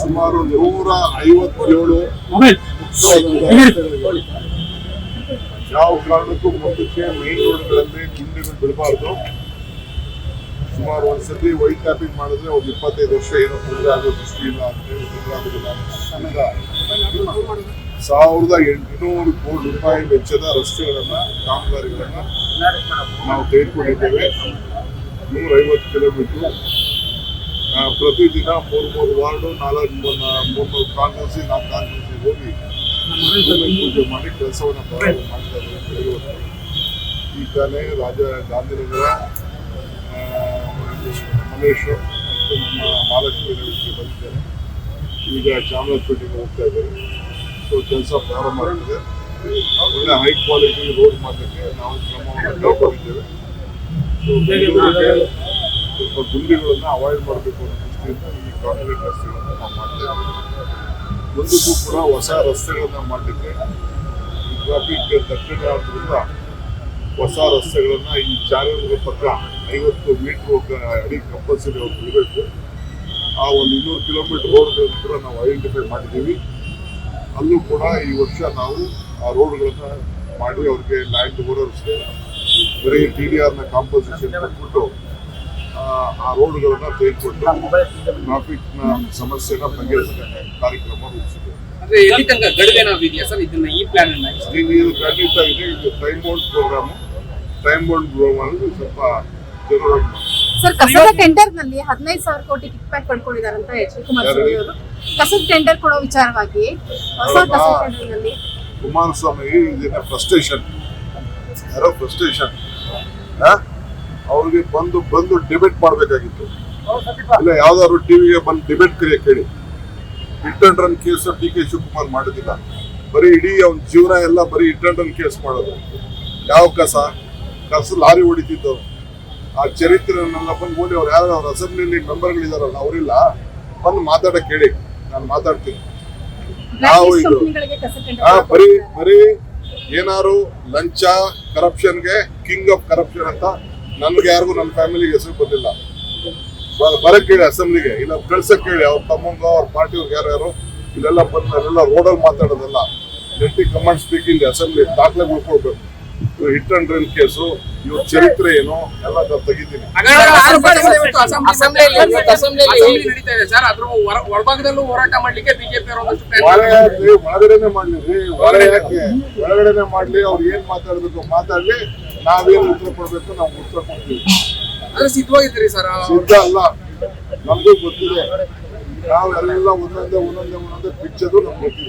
ಸುಮಾರು ನೂರ ಐವತ್ತೇಳು ಯಾವ ಕಾರಣಕ್ಕೂ ಮುಂದಕ್ಕೆ ಮೈನ್ ರೋಡ್ಗಳಲ್ಲಿ ಗುಂಡಿಗಳು ಬಿಡಬಾರ್ದು ಸುಮಾರು ಒಂದ್ಸತಿ ವೈಟ್ ಟ್ಯಾಪಿಂಗ್ ಮಾಡಿದ್ರೆ ಒಂದು ಇಪ್ಪತ್ತೈದು ವರ್ಷ ಏನೋ ತೊಂದರೆ ಆಗೋ ದೃಷ್ಟಿಯಿಂದ ಅಂತೇಳಿ ತೊಂದರೆ ಆಗೋದಿಲ್ಲ. ಅಂತ ಸಾವಿರದ ಎಂಟುನೂರು ಕೋಟಿ ರೂಪಾಯಿ ವೆಚ್ಚದ ರಸ್ತೆಗಳನ್ನ ಕಾಮಗಾರಿಗಳನ್ನ ನಾವು ತೆಗೆದುಕೊಂಡಿದ್ದೇವೆ. ನೂರೈವತ್ತು ಕಿಲೋಮೀಟರ್ ಪ್ರತಿದಿನ ಮೂರು ಮೂರು ವಾರ್ಡು ನಾಲ್ಕು ಮೂರು ಮೂರು ಕಾನ್ಫರೆನ್ಸಿ ನಾಲ್ಕು ಕಾನ್ಫರೆನ್ಸಿ ಹೋಗಿ ಪೂಜೆ ಮಾಡಿ ಕೆಲಸವನ್ನು ಪ್ರಾರಂಭ ಮಾಡ್ತಾ ಇದ್ದಾರೆ. ಈ ತಾನೇ ರಾಜ ಗಾಂಧಿನಗರ ಮಲ್ಲೇಶ್ವರ ಮತ್ತು ನಮ್ಮ ಮಹಾಲಕ್ಷ್ಮಿ ನಗರಕ್ಕೆ ಬಂದಿದ್ದೇನೆ ಈಗ ಚಾಮರಾಜಪೇಟೆಗೆ ಹೋಗ್ತಾ ಇದ್ದೇವೆ ಸೊ ಕೆಲಸ ಪ್ರಾರಂಭ ಆಗಿದೆ ಒಳ್ಳೆ ಹೈ ಕ್ವಾಲಿಟಿ ರೋಡ್ ಮಾಡಲಿಕ್ಕೆ ನಾವು ಕ್ರಮವನ್ನು ಕೈಗೊಂಡಿದ್ದೇವೆ. ಸೊ ಸ್ವಲ್ಪ ಗುಂಡಿಗಳನ್ನ ಅವಾಯ್ಡ್ ಮಾಡಬೇಕು ಅನ್ನೋ ದೃಷ್ಟಿಯಿಂದ ಈ ಕಾಂಕ್ರೀಟ್ ರಸ್ತೆಗಳನ್ನು ನಾವು ಮಾಡ್ತಾ ಇದ್ದೀವಿ. ಒಂದಕ್ಕೂ ಕೂಡ ಹೊಸ ರಸ್ತೆಗಳನ್ನು ಮಾಡಲಿಕ್ಕೆ ಟ್ರಾಫಿಕ್ ದಟ್ಟಣೆ ಆದ್ರಿಂದ ಹೊಸ ರಸ್ತೆಗಳನ್ನು ಈ ಚಾನಲ್ಗಳ ಪಕ್ಕ ಐವತ್ತು ಮೀಟರ್ ಅಡಿ ಕಂಪಲ್ಸರಿ ಅವ್ರು ಇರಬೇಕು ಆ ಒಂದು ಇನ್ನೂರು ಕಿಲೋಮೀಟರ್ ರೋಡ್ಗಳನ್ನು ಕೂಡ ನಾವು ಐಡೆಂಟಿಫೈ ಮಾಡಿದ್ದೀವಿ. ಅಲ್ಲೂ ಕೂಡ ಈ ವರ್ಷ ನಾವು ಆ ರೋಡ್ಗಳನ್ನು ಮಾಡಿ ಅವ್ರಿಗೆ ಲ್ಯಾಂಡ್ ಓನರ್ಸ್ಗೆ ಬರೀ ಟಿ ಡಿ ಆರ್ನ ಕಾಂಪೋಸಿಷನ್ ಕೊಟ್ಬಿಟ್ಟು ಆ, ರೋಡ್ಗಳನ್ನ ತೆಗೆದುಕೊಂಡು ನ ಸಮಸ್ಯೆನ ಬಗೆಹರಿಸಿದ ಕಾರ್ಯಕ್ರಮ ರೂಪಿಸಿದೆ. ಇದು ಖಂಡಿತ ಇದೆ. ಇದು time bound program time bound program ಸ್ವಲ್ಪ ಸರ್ ಕಸದ ಟೆಂಡರ್ನಲ್ಲಿ ಹದಿನೈದು ಸಾವಿರ ಕೋಟಿ ಕಿಕ್ ಬ್ಯಾಕ್ ಪಡ್ಕೊಂಡಿದಾರಂತ ಎಚ್ ಡಿ ಕುಮಾರಸ್ವಾಮಿ ಅವರು. ಕಸದ ಟೆಂಡರ್ ಕೊಡೋ ವಿಚಾರವಾಗಿ ಹೊಸ ಕಸದ ಟೆಂಡರ್ನಲ್ಲಿ ಕುಮಾರಸ್ವಾಮಿ ಇದನ್ನ ಫ್ರಸ್ಟ್ರೇಷನ್ ಯಾರೋ ಫ್ರಸ್ಟ್ರೇಷನ್ ಅವ್ರಿಗೆ ಬಂದು ಬಂದು ಡಿಬೇಟ್ ಮಾಡಬೇಕಾಗಿತ್ತು. ಇಲ್ಲ ಯಾವ್ದಾದ್ರು ಟಿವಿಗೆ ಬಂದು ಡಿಬೇಟ್ ಕರಿಯಕ್ಕೆ ಹೇಳಿ hit and run case D K Shivakumar ಮಾಡೋದಿಲ್ಲ ಬರೀ ಇಡೀ ಅವ್ನ ಜೀವನ ಎಲ್ಲ ಬರೀ ಹಿಟ್ ಅಂಡ್ ರನ್ ಕೇಸ್ ಮಾಡೋದು. ಯಾವ ಕಸ? ಕಸ ಲಾರಿ ಹೊಡಿತಿದ್ದು. ಆ ಚರಿತ್ರೆನೆಲ್ಲ ಬಂದು ಓಡಿ ಅವ್ರು ಯಾರು? ಅವ್ರ ಅಸೆಂಬ್ಲಿ ಮೆಂಬರ್ಗಳಿದಾರಲ್ಲ ಅವರಿಲ್ಲ. ಬಂದು ಮಾತಾಡಕ್ಕೆ ಹೇಳಿ ನಾನು ಮಾತಾಡ್ತೀನಿ. ನಾವು ಇದು ಬರೀ ಬರೀ ಏನಾರು ಲಂಚ ಕರಪ್ಷನ್ಗೆ ಕಿಂಗ್ ಆಫ್ ಕರಪ್ಷನ್ ಅಂತ ನನ್ಗೆ ಯಾರಿಗೂ ನನ್ನ ಫ್ಯಾಮಿಲಿಗೆ ಹೆಸರು ಬರಲಿಲ್ಲ ಬರಕ್ ಹೇಳಿ ಅಸೆಂಬ್ಲಿಗೆ ಇಲ್ಲ ಕಳ್ಸಕ್ ಕೇಳಿ. ಅವ್ರ ತಮ್ಮಂಗ ಅವ್ರ ಪಾರ್ಟಿಯವ್ರಿಗೆ ಯಾರು ಯಾರು ಇಲ್ಲೆಲ್ಲ ಬಂದು ಅಲ್ಲೆಲ್ಲ ರೋಡಲ್ಲಿ ಮಾತಾಡೋದಲ್ಲ. ಜಂಟಿ ಕಮಾಂಡ್ ಸ್ಪೀಕಿಂಗ್ ಅಸೆಂಬ್ಲಿ ದಾಖಲೆ ಉಳ್ಕೊಳ್ಬೇಕು ಇವ್ರು ಹಿಟ್ ಅಂಡ್ ರನ್ ಕೇಸು ಇವ್ರ ಚರಿತ್ರೆ ಏನು ಎಲ್ಲ ತೆಗಿತೀನಿ. ಅಸೆಂಬ್ಲಿ ನಡೀತಾ ಇದೆ ಸರ್. ಅದ್ರ ಹೊರ- ಹೊರಭಾಗದಲ್ಲೂ ಹೋರಾಟ ಮಾಡ್ಲಿಕ್ಕೆ ಬಿಜೆಪಿ ಅವರು ಒಂದಷ್ಟು plan ಒಳಗಡೆನೆ ಮಾಡ್ಲಿ ಒಳಗಡೆನೆ ಮಾಡ್ಲಿ ಅವ್ರು ಏನ್ ಮಾತಾಡ್ಬೇಕು ಮಾತಾಡ್ಲಿ. ನಾವೇನ್ ಉತ್ತರ ಕೊಡಬೇಕು ನಾವು ಉತ್ತರ ಕೊಡ್ತೀವಿ. ಅಂದ್ರೆ ಸಿದ್ಧವಾಗಿದ್ದೀರಿ ಸರ್? ಸಿದ್ಧ ಅಲ್ಲ. ನಮಗೂ ಗೊತ್ತಿದೆ. ನಾವೆಲ್ಲ ಒಂದೊಂದೇ ಒಂದೊಂದೇ ಒಂದೊಂದೇ ಬಿಚ್ಚೋದು ನಮ್ಗೆ ಗೊತ್ತಿದೆ.